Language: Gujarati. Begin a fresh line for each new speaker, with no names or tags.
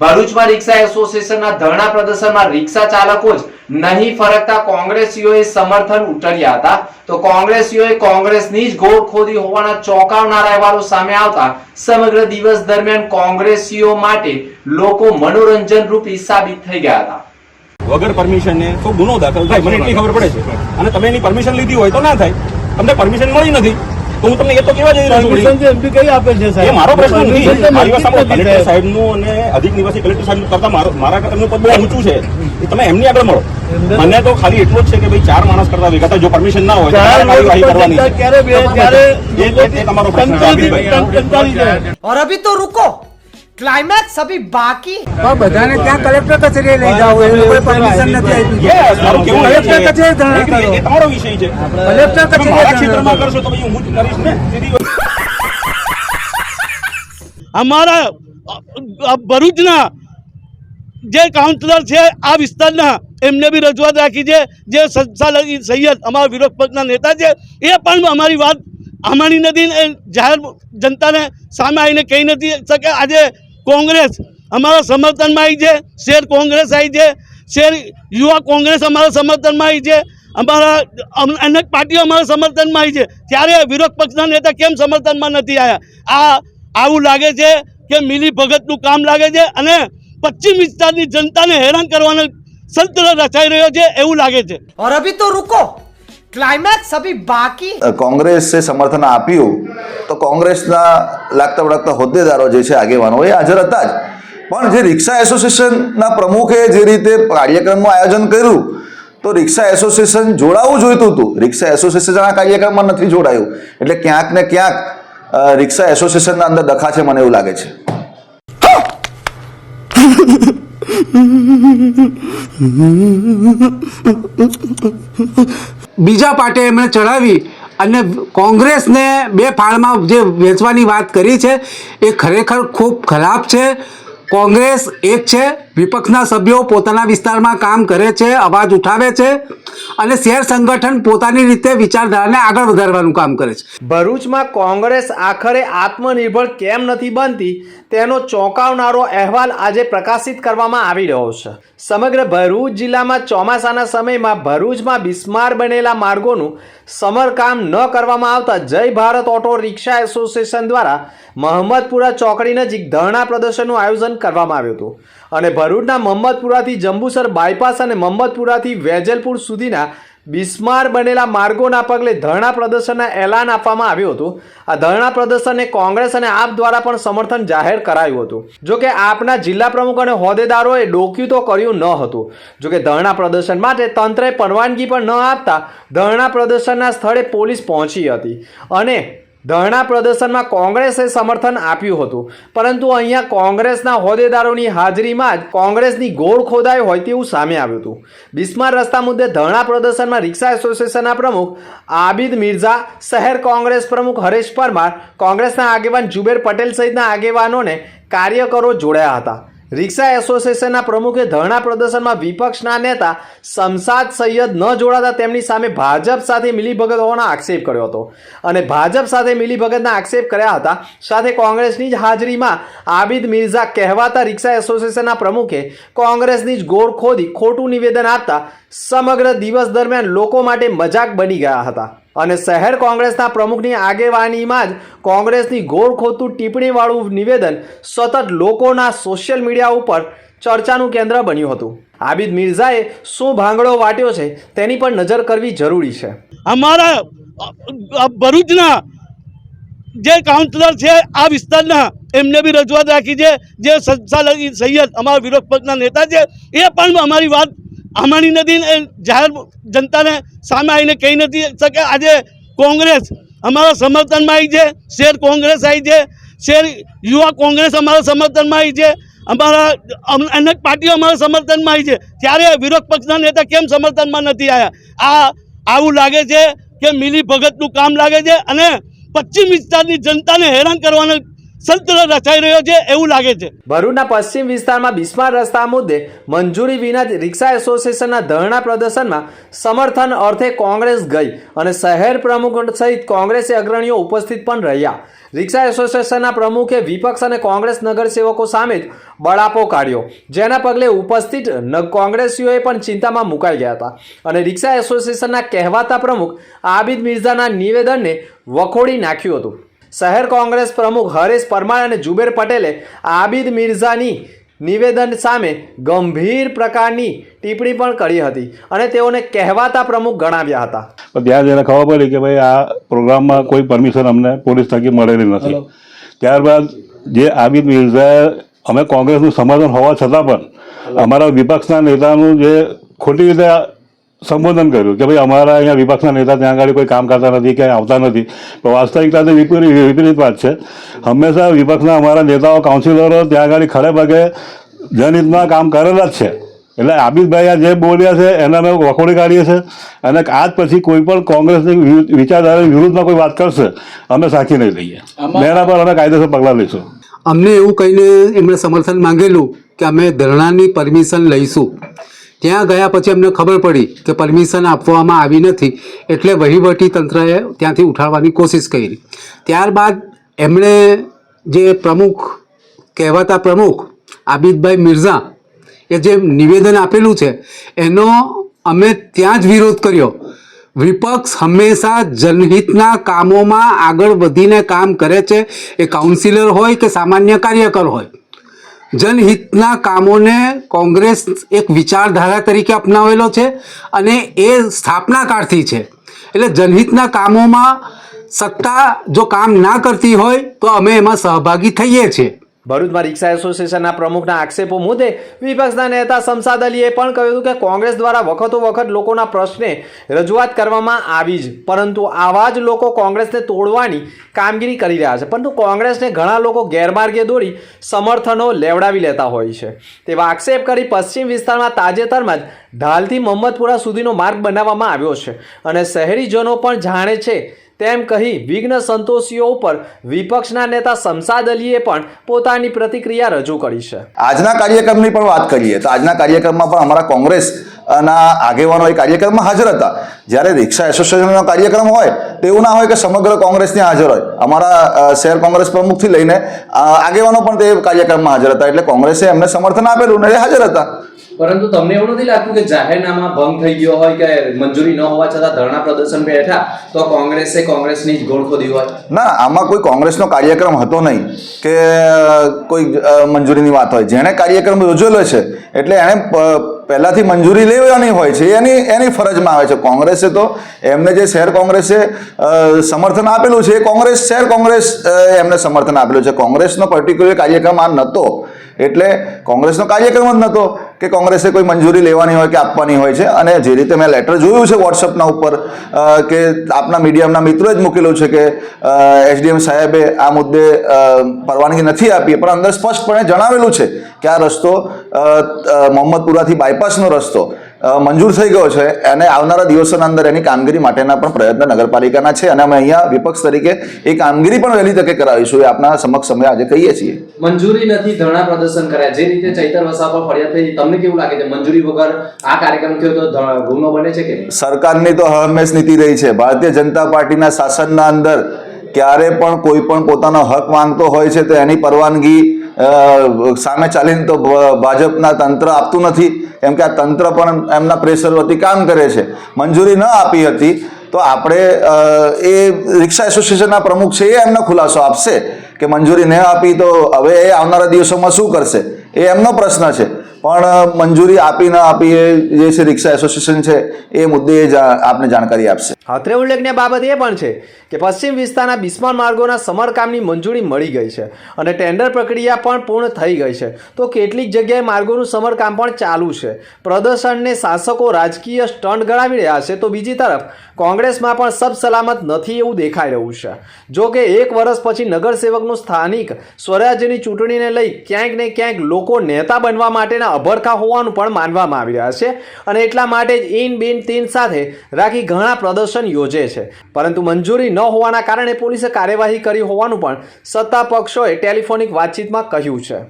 ભરૂચમાં રિક્ષા એસોસિએશનના ધરણા પ્રદર્શનમાં રિક્ષા ચાલકો જ નહીં ફરકતા કોંગ્રેસીઓએ સમર્થન ઉટર્યા હતા. તો કોંગ્રેસીઓએ કોંગ્રેસની જ ગોળ ખોદી હોવાના ચોંકાવનારા અહેવાલો સામે આવતા સમગ્ર દિવસ દરમિયાન કોંગ્રેસીઓ માટે લોકો મનોરંજન રૂપી સાબિત થઈ ગયા હતા.
વગર પરમિશન ને તો ગુનો દાખલ થાય. મને એટલી ખબર પડે છે. અને તમે એની પરમિશન લીધી હોય તો ના થાય. તમને પરમિશન મળી નથી. તો હું તમને એ તો કેવા જઈ રહ્યો છું
પરમિશન
વળી.
જે એમપી કઈ આપે છે
એ
સાહેબ
મારો પ્રશ્ન નથી
પરમિશન
મારી વાત સાંભળો.
નથી
કલેક્ટર
સાહેબ.
સાહેબનું અને અધિક નિવાસી કલેક્ટર સાહેબ કરતા મારો મારા કરતા પદ બહુ ઊંચું છે એ તમે એમની આગળ મળો
એમને-
મને તો ખાલી એટલું જ છે કે ભાઈ ચાર માણસ કરતા ભેગા થાય. જો પરમિશન ના હોય તો
ચાર
તમારે કાર્યવાહી
લોકો
કરવાની છે.
ક્યારે બે ક્યારે
એ- એ- એ તમારો પ્રશ્ન છે,
કંટાળી
અભિભાઈ.
કંટાળી જાય
और अभी तो रुको ક્લાઇમેક્સ અભી
બાકી બધાને ત્યાં કલેક્ટર કચેરી લઈ જાવ એ લોકોએ પરમિશન નથી આપી.
કેવું
કલેક્ટર કચેરી ધરણા
તમારો વિષય છે.
કલેક્ટર કચેરી
ક્ષેત્રમાં કરશો તો હું કરીશ ને?
અમારા ભરૂચના જે કાઉન્સિલર છે આ વિસ્તારના એમને બી રજૂઆત રાખી છે જે સંચાલક સૈયદ અમારા વિરોધ પક્ષના નેતા છે એ પણ અમારી વાત અમારી નથી જાહેર જનતાને સામે આવીને કહી નથી શકે. આજે કોંગ્રેસ અમારા સમર્થનમાં આવી છે, શેર કોંગ્રેસ આવી છે, શેર યુવા કોંગ્રેસ અમારા સમર્થનમાં આવી છે, અમારા અનેક પાર્ટીઓ અમારા સમર્થનમાં આવી છે. ત્યારે વિરોધ પક્ષના નેતા કેમ સમર્થનમાં નથી આવ્યા આ આવું લાગે છે કે મિલી ભગતનું કામ લાગે છે અને પશ્ચિમ વિસ્તારની જનતાને હેરાન કરવાનો સંતર રચાઈ રહ્યો છે એવું લાગે છે.
ક્લાઇમેક્સ અભી બાકી
કોંગ્રેસે સમર્થન આપ્યું તો કોંગ્રેસના લાગતા વળગતા હોદ્દેદારો જે છે આગેવાનો એ હાજર હતા જ પણ જે રિક્ષા એસોસિએશનના પ્રમુખે જે રીતે કાર્યક્રમનું આયોજન કર્યું તો રિક્ષા એસોસિએશન જોડાવું જોઈતું હતું રિક્ષા એસોસિએશન આ કાર્યક્રમમાં નથી જોડાયું। એટલે ક્યાંક ને ક્યાંક રિક્ષા એસોસિએશનના અંદર દખા છે મને એવું લાગે છે।
બીજા પાર્ટીએ એમણે ચડાવી અને કોંગ્રેસને બે ફાળમાં જે વેચવાની વાત કરી છે, એ ખરેખર ખૂબ ખરાબ છે. કોંગ્રેસ એક છે વિપક્ષના સભ્યો પોતાના વિસ્તારમાં કામ કરે છે, અવાજ ઉઠાવે છે અને શેર સંગઠન પોતાની રીતે વિચારધારાને આગળ વધારવાનું કામ કરે છે.
ભરૂચમાં કોંગ્રેસ આખરે આત્મનિર્ભર કેમ નથી બનતી તેનો ચોંકાવનારો અહેવાલ આજે પ્રકાશિત કરવામાં આવી રહ્યો છે. સમગ્ર ભરૂચ જિલ્લામાં ચોમાસાના સમયમાં ભરૂચમાં બિસ્માર બનેલા માર્ગોનું સમરકામ ન કરવામાં આવતા જય ભારત ઓટો રિક્ષા એસોસિએશન દ્વારા મહમ્મદપુરા ચોકડી નજીક ધરણા પ્રદર્શનનું આયોજન કરવામાં આવ્યું હતું અને ભરૂચના મહમ્મદપુરાથી જંબુસર બાયપાસ અને મહમ્મદપુરાથી વેજલપુર સુધીના બિસ્માર બનેલા માર્ગોના પગલે ધરણા પ્રદર્શનના એલાન આપવામાં આવ્યું હતું. આ ધરણા પ્રદર્શનને કોંગ્રેસ અને આપ દ્વારા પણ સમર્થન જાહેર કરાયું હતું. જો કે આપના જિલ્લા પ્રમુખ અને હોદ્દેદારોએ ડોક્યું તો કર્યું ન હતું. જો કે ધરણા પ્રદર્શન માટે તંત્રએ પરવાનગી પણ ન આપતા ધરણા પ્રદર્શનના સ્થળે પોલીસ પહોંચી હતી. અને ધરણા પ્રદર્શનમાં કોંગ્રેસે સમર્થન આપ્યું હતું. પરંતુ અહીંયા કોંગ્રેસના હોદ્દેદારોની હાજરીમાં જ કોંગ્રેસની ગોળ ખોદાઈ હોય તેવું સામે આવ્યું હતું. બિસ્માર રસ્તા મુદ્દે ધરણા પ્રદર્શનમાં રિક્ષા એસોસિએશનના પ્રમુખ આબિદ મિર્ઝા, શહેર કોંગ્રેસ પ્રમુખ હરેશ પરમાર, કોંગ્રેસના આગેવાન જુબેર પટેલ સહિતના આગેવાનોને કાર્યકરો જોડાયા હતા. રિક્ષા એસોસિએશનના પ્રમુખે ધરણા પ્રદર્શનમાં વિપક્ષના નેતા શમસાદ સૈયદ ન જોડાતા તેમની સામે ભાજપ સાથે મિલીભગત હોવાનો આક્ષેપ કર્યો હતો. અને ભાજપ સાથે મિલીભગતના આક્ષેપ કર્યા હતા. સાથે કોંગ્રેસની જ હાજરીમાં આબિદ મિર્ઝા કહેવાતા રિક્ષા એસોસિએશનના પ્રમુખે કોંગ્રેસની જ ગોળ ખોદી ખોટું નિવેદન આપતા સમગ્ર દિવસ દરમિયાન લોકો માટે મજાક બની ગયા હતા. અને શહેર કોંગ્રેસના પ્રમુખની આગેવાનીમાં જ કોંગ્રેસની ગોળ ખોતું ટિપ્પણીવાળું નિવેદન સતત લોકોના સોશિયલ મીડિયા ઉપર ચર્ચાનું કેન્દ્ર બન્યું હતું. આબિદ મિર્ઝાએ શું ભાંગડો વાટ્યો છે તેની પર નજર કરવી જરૂરી છે.
અમારા ભરૂચના જે કાઉન્સિલર છે, આ વિસ્તારના, એમને બી રજૂઆત રાખી છે, જે સંસાલ સૈયદ, અમારા વિરોધ પક્ષના નેતા છે, એ પણ અમારી વાત આમાંની નથી જાહેર જનતાને સામે આવીને કહી નથી શકે. આજે કોંગ્રેસ અમારા સમર્થનમાં આવી છે, શેર કોંગ્રેસ આવી છે, શેર યુવા કોંગ્રેસ અમારા સમર્થનમાં આવી છે, અમારા અનેક પાર્ટીઓ અમારા સમર્થનમાં આવી છે. ત્યારે વિરોધ પક્ષના નેતા કેમ સમર્થનમાં નથી આવ્યા આ આવું લાગે છે કે મિલી ભગતનું કામ લાગે છે અને પશ્ચિમ વિસ્તારની જનતાને હેરાન કરવાનો સંતર રચાઈ રહ્યો છે એવું લાગે છે.
ભરૂચના પશ્ચિમ વિસ્તારમાં બિસ્માર રસ્તા મુદ્દે મંજૂરી વિના જ રિક્ષા એસોસિએશનના ધરણા પ્રદર્શનમાં સમર્થન અર્થે કોંગ્રેસ ગઈ અને શહેર પ્રમુખ સહિત કોંગ્રેસી અગ્રણીઓ ઉપસ્થિત પણ રહ્યા. રિક્ષા એસોસિએશનના પ્રમુખે વિપક્ષ અને કોંગ્રેસ નગરસેવકો સામે જ બળાપો કાઢ્યો. જેના પગલે ઉપસ્થિત કોંગ્રેસીઓએ પણ ચિંતામાં મુકાઈ ગયા હતા અને રિક્ષા એસોસિએશનના કહેવાતા પ્રમુખ આબિદ મિર્ઝાના નિવેદનને વખોડી નાખ્યું હતું. શહેર કોંગ્રેસ પ્રમુખ હરેશ પરમાર અને જુબેર પટેલે આબિદ મિર્ઝાની નિવેદન સામે ગંભીર પ્રકારની ટિપ્પણી પણ કરી હતી અને તેઓને કહેવાતા પ્રમુખ ગણાવ્યા હતા.
પણ ત્યાં જઈને ખબર પડી કે ભાઈ આ પ્રોગ્રામમાં કોઈ પરમિશન અમને પોલીસ થકી મળેલી નથી. ત્યારબાદ જે આબિદ મિર્ઝાએ અમે કોંગ્રેસનું સમર્થન હોવા છતાં પણ અમારા વિપક્ષના નેતાનું જે ખોટી રીતે સંબોધન કર્યું કે ભાઈ અમારા અહીંયા વિપક્ષના નેતા ત્યાં આગળ કોઈ કામ કરતા નથી ક્યાંય આવતા નથી. પણ વાસ્તવિકતા તો વિપરીત વિપરીત વાત છે. હંમેશા વિપક્ષના અમારા નેતાઓ કાઉન્સિલરો ત્યાં આગળ ખરે પગે જનહિતમાં કામ કરેલા જ છે. એટલે આબિદભાઈ આ જે બોલ્યા છે એના અમે વખોડી કાઢીએ છીએ અને આજ પછી કોઈ પણ કોંગ્રેસની વિચારધારા વિચારધારાની વિરુદ્ધમાં કોઈ વાત કરશે અમે સાચી નહીં લઈએ. એના પર અમે કાયદેસર પગલાં લઈશું.
અમને એવું કહીને એમણે સમર્થન માંગેલું કે અમે ધરણાની પરમિશન લઈશું. ત્યાં ગયા પછી અમને ખબર પડી કે પરમિશન આપવામાં આવી નથી એટલે વહીવટી તંત્રએ ત્યાંથી ઉઠાડવાની કોશિશ કરી. ત્યારબાદ એમણે જે પ્રમુખ કહેવાતા પ્રમુખ આબિદભાઈ મિર્ઝા એ જે નિવેદન આપેલું છે, એનો અમે ત્યાં જ વિરોધ કર્યો. વિપક્ષ હંમેશા જનહિતના કામોમાં આગળ વધીને કામ કરે છે, એ કાઉન્સિલર હોય કે સામાન્ય કાર્યકર હોય. જનહિતના કામોને કોંગ્રેસ એક વિચારધારા તરીકે અપનાવેલો છે અને એ સ્થાપનાકારથી છે. એટલે જનહિતના કામોમાં સત્તા જો કામ ના કરતી હોય તો અમે એમાં સહભાગી થઈએ છીએ.
ભરૂચમાં રિક્ષા એસોસિએશનના પ્રમુખના આક્ષેપો મુદ્દે વિપક્ષના નેતા શમસાદ અલીએ પણ કહ્યું હતું કે કોંગ્રેસ દ્વારા વખતો વખત લોકોના પ્રશ્ને રજૂઆત કરવામાં આવી જ, પરંતુ આવા જ લોકો કોંગ્રેસને તોડવાની કામગીરી કરી રહ્યા છે. પરંતુ કોંગ્રેસને ઘણા લોકો ગેરમાર્ગે દોરી સમર્થનો લેવડાવી લેતા હોય છે. તેવા આક્ષેપ કરી પશ્ચિમ વિસ્તારમાં તાજેતરમાં જ ઢાલથી મોહમ્મદપુરા સુધીનો માર્ગ બનાવવામાં આવ્યો છે અને શહેરીજનો પણ જાણે છે તેમ કહી વિઘ્ન સંતોષીઓ ઉપર વિપક્ષના નેતા શમસાદ અલીએ પણ પોતાની પ્રતિક્રિયા રજૂ કરી છે.
આજના કાર્યક્રમની પણ વાત કરીએ તો આજના કાર્યક્રમમાં પણ અમારા કોંગ્રેસ ના આગેવાનો એ કાર્યક્રમમાં હાજર હતા. જ્યારે રિક્ષા એસોસિએશનનો કાર્યક્રમ હોય તો એવું ના હોય કે સમગ્ર કોંગ્રેસ ત્યાં હાજર હોય. અમારા શહેર કોંગ્રેસ પ્રમુખથી લઈને આગેવાનો પણ તે કાર્યક્રમમાં હાજર હતા. એટલે કોંગ્રેસે એમને સમર્થન આપેલું ને હાજર હતા.
પરંતુ તમને એવું નથી લાગતું કે જાહેરનામા ભંગ થઈ ગયો હોય કે મંજૂરી ન હોવા છતાં ધરણા પ્રદર્શન બેઠા તો કોંગ્રેસે કોંગ્રેસની જ ગોળ ખોદી હોય?
ના, આમાં કોઈ કોંગ્રેસનો કાર્યક્રમ હતો નહીં કે કોઈ મંજૂરીની વાત હોય. જેણે કાર્યક્રમ યોજેલો છે, એટલે એણે પહેલાંથી મંજૂરી લેવાની હોય છે, એની એની ફરજમાં આવે છે. કોંગ્રેસે તો એમને જે શહેર કોંગ્રેસે સમર્થન આપેલું છે કોંગ્રેસ શહેર કોંગ્રેસ એમને સમર્થન આપેલું છે. કોંગ્રેસનો પર્ટિક્યુલર કાર્યક્રમ આ નહોતો એટલે કોંગ્રેસનો કાર્યક્રમ જ નહોતો કે કોંગ્રેસે કોઈ મંજૂરી લેવાની હોય કે આપવાની હોય છે? અને જે રીતે મેં લેટર જોયું છે વોટ્સઅપના ઉપર કે આપના મીડિયમના મિત્રોએ જ મૂકેલું છે કે એસડીએમ સાહેબે આ મુદ્દે પરવાનગી નથી આપી. પણ અંદર સ્પષ્ટપણે જણાવેલું છે કે આ રસ્તો મોહમ્મદપુરાથી બાયપાસનો રસ્તો. મંજૂર થઈ ગયો છે અને આવનારા દિવસોના અંદર એની કામગીરી માટેના પણ પ્રયત્ન નગરપાલિકાના છે અને અમે અહીંયા વિપક્ષ તરીકે એ કામગીરી પણ વહેલી તકે કરાવીશું એ આપના સમક્ષ અમે આજે કહીએ છીએ.
મંજૂરી નથી ધરણા પ્રદર્શન કર્યા. જે રીતે ચૈતર વસા પર ફરિયાદ થઈ તમને કેવું લાગે છે? મંજૂરી વગર આ કાર્યક્રમ થયો તો ગુનો બને છે કે
સરકારની તો હંમેશ નીતિ રહી છે. ભારતીય જનતા પાર્ટીના શાસનના અંદર ક્યારે પણ કોઈ પણ પોતાનો હક માંગતો હોય છે તો એની પરવાનગી સામે ચાલીને તો ભાજપના તંત્ર આપતું નથી. કેમ કે આ તંત્ર પણ એમના પ્રેશર વતી કામ કરે છે. મંજૂરી ન આપી હતી તો આપણે એ રિક્ષા એસોસિએશનના પ્રમુખ છે એ એમનો ખુલાસો આપશે કે મંજૂરી ન આપી તો હવે એ આવનારા દિવસોમાં શું કરશે? એ એમનો પ્રશ્ન છે. પણ મંજૂરી આપી ન આપી એ જે છે રિક્ષા એસોસિએશન છે, એ મુદ્દે આપને જાણકારી આપશે.
અત્રે ઉલ્લેખનીય બાબત એ પણ છે કે પશ્ચિમ વિસ્તારના બિસ્માર માર્ગોના સમારકામની મંજૂરી મળી ગઈ છે અને ટેન્ડર પ્રક્રિયા પણ પૂર્ણ થઈ ગઈ છે. તો કેટલીક જગ્યાએ માર્ગોનું સમારકામ પણ ચાલુ છે. પ્રદર્શનને શાસકો રાજકીય સ્ટન્ટ ગણાવી રહ્યા છે. તો બીજી તરફ, કોંગ્રેસમાં પણ સબ સલામત નથી એવું દેખાઈ રહ્યું છે. જો કે એક વર્ષ પછી નગરસેવકનું સ્થાનિક સ્વરાજ્યની ચૂંટણીને લઈ ક્યાંક ને ક્યાંક લોકો નેતા બનવા માટેના અભડકા હોવાનું પણ માનવામાં આવી રહ્યા છે અને એટલા માટે જ ઇન બિન, તીન સાથે રાખી ઘણા પ્રદર્શન યોજે છે. પરંતુ મંજૂરી ન હોવાના કારણે પોલીસે કાર્યવાહી કરી હોવાનું પણ સત્તા પક્ષોએ ટેલિફોનિક વાતચીતમાં કહ્યું છે.